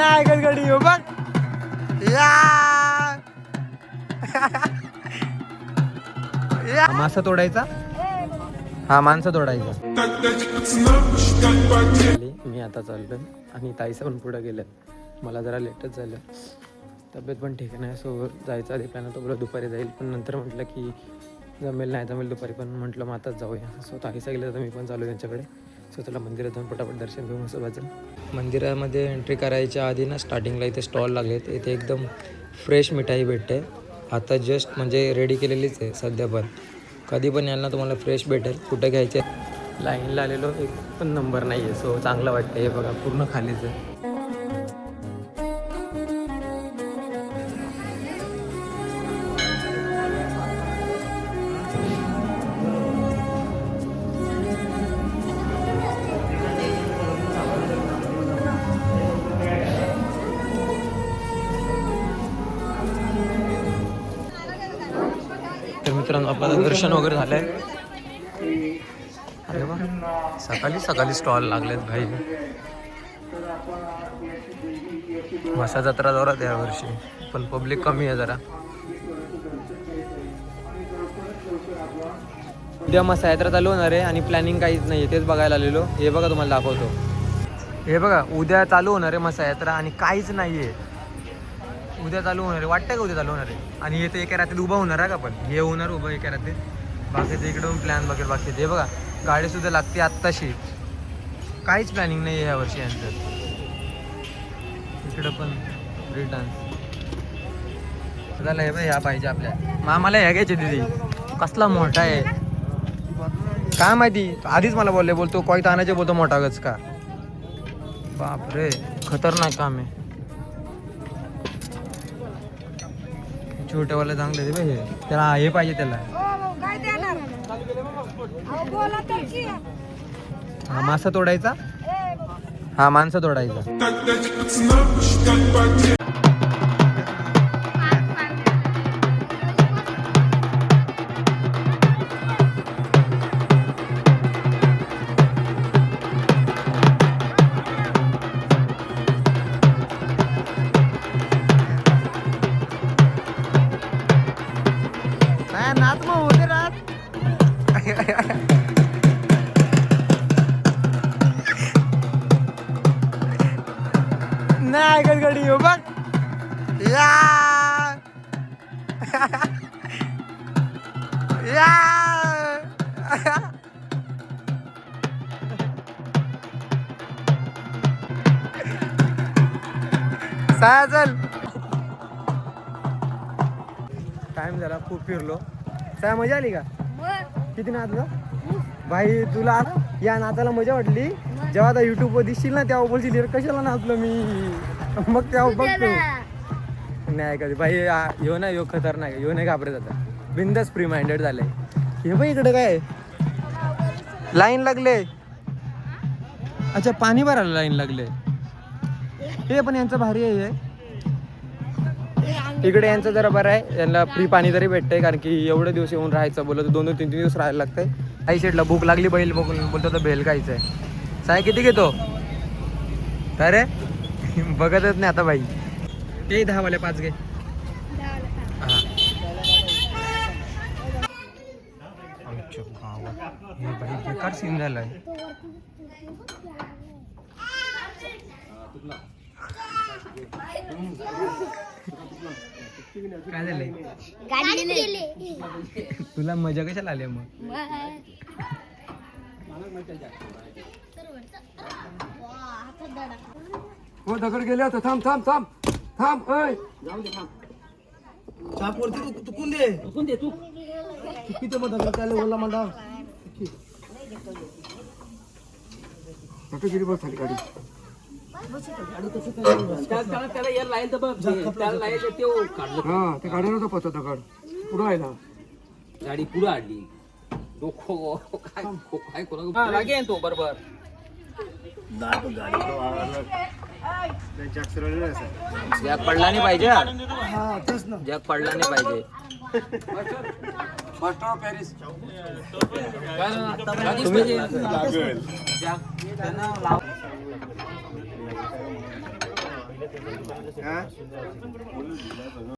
नाही ऐकत गाडी हो बघ. या. मासा तोडायचा? हा माणसं तोडायचा. मी आता चाललोय आणि ताईसा पण पुढे गेलं मला जरा लेटच झालं. तब्येत पण ठीक नाही सो जायचं आधी प्लॅन होतं बोला दुपारी जाईल. पण नंतर म्हटलं की जमेल नाही जमेल दुपारी पण म्हटलं मग आताच जाऊया. सो ताईसा गेलं तर मी पण चालू त्यांच्याकडे. सो त्याला मंदिरात जाऊन पटापट दर्शन घेऊन असं वाजेल मंदिरामध्ये एंट्री करायच्या आधी ना स्टार्टिंगला इथे स्टॉल लागलेत. इथे एकदम फ्रेश मिठाई भेटते. आता जस्ट म्हणजे रेडी केलेलीच आहे सध्या पण. कधी पण यायला तुम्हाला फ्रेश भेटेल. कुठं घ्यायचे? लाईनला आलेलो. एक पण नंबर नाही आहे सो चांगलं वाटतं हे बघा पूर्ण खालीच आहे. मित्रांनो आपल्याला दर्शन वगैरे झालं आहे अरे वा. सकाळी सकाळी स्टॉल लागलेत भाई. मसा जत्रा जोरात या वर्षी पण पब्लिक कमी आहे जरा. उद्या मसा यात्रा चालू होणार आहे आणि प्लॅनिंग काहीच नाही आहे तेच बघायला आलेलो. हे बघा तुम्हाला दाखवतो. हे बघा उद्या चालू होणार आहे मसा यात्रा आणि काहीच नाही आहे उद्या चालू होणार आहे. वाटतं का उद्या चालू होणार आहे? आणि हे तर एका रात्रीत उभा होणार आहे का पण हे होणार उभं एका रात्रीत. बाकीचं इकडून प्लॅन वगैरे बाकी ते. बघा गाडीसुद्धा लागते आत्ताशी. काहीच प्लॅनिंग नाही आहे या वर्षी यांचं. इकडं पण ब्रेक डान्स झालं हे बघ ह्या पाहिजे आपल्या. मामाला ह्या घ्यायचे दिदी. कसला मोठा आहे. काय माहिती? आधीच मला बोलले बोलतो कोयत आणायचे बोलतो मोठा गच का बापरे खतरनाक काम आहे. छोट्यावाला चांगले ते हे त्याला हे पाहिजे त्याला. तर की. हा मासा तोडायचा? हा माणसं तोडायचा. काय नाच मग होते रात. नाही ऐकत हो बघ. या. या. साया चल. टाइम झाला खूप फिरलो. साया मजा आली का? किती नाचलो? भाई तुला या नाचाला मजा वाटली? जेव्हा आता युट्यूब वर दिसशील ना तेव्हा बोलशील "अरे कशाला नाचलो मी? मग तेव्हा बघतो. नाही कधी. भाई ह्यो ना ह्यो खतरनाक. ह्यो नाही घाबरत आता. बिंदास फ्री माइंडेड झालंय. हे बघ इकडे काय लाईन लागले अच्छा पाणी भरायला लाईन लागले हे पण यांचं भारी आहे हे. इकडे यांचं जरा बरं आहे. यांना फ्री पाणी तरी भेटतंय कारण की एवढे दिवस येऊन राहायचं बोलत दोन दोन तीन तीन दिवस राहायला लागतंय. आई शेटला भूक लागली बैल बघून बोलतो तर भेल खायचं आहे साय किती घेतो? अरे बघतच नाही आता बाई. ते दहा वाले पाच घे. बेकार सीन झालाय. काय झालंय? तुला मजा कशाला आली मग? हो दगड गेले आता. थांब थांब थांब. थांब ऐ. चाप वरती तू तुकून दे तुकून दे तू. किती मग दगड त्याला ओला म्हणा गेली बस खाली गाडी. त्याला यार लाईल तर बघ त्याला लाईन ते काढलं हा ते गाडी नव्हता पत्ता दगड पुढं आहे ना गाडी पुढं आणली डोको काय काय कोणा लागेल तो बरोबर जग पडला नाही पाहिजे हा. ना जग पडला नाही पाहिजे फर्स्ट ऑफ पॅरिस तुम्ही हा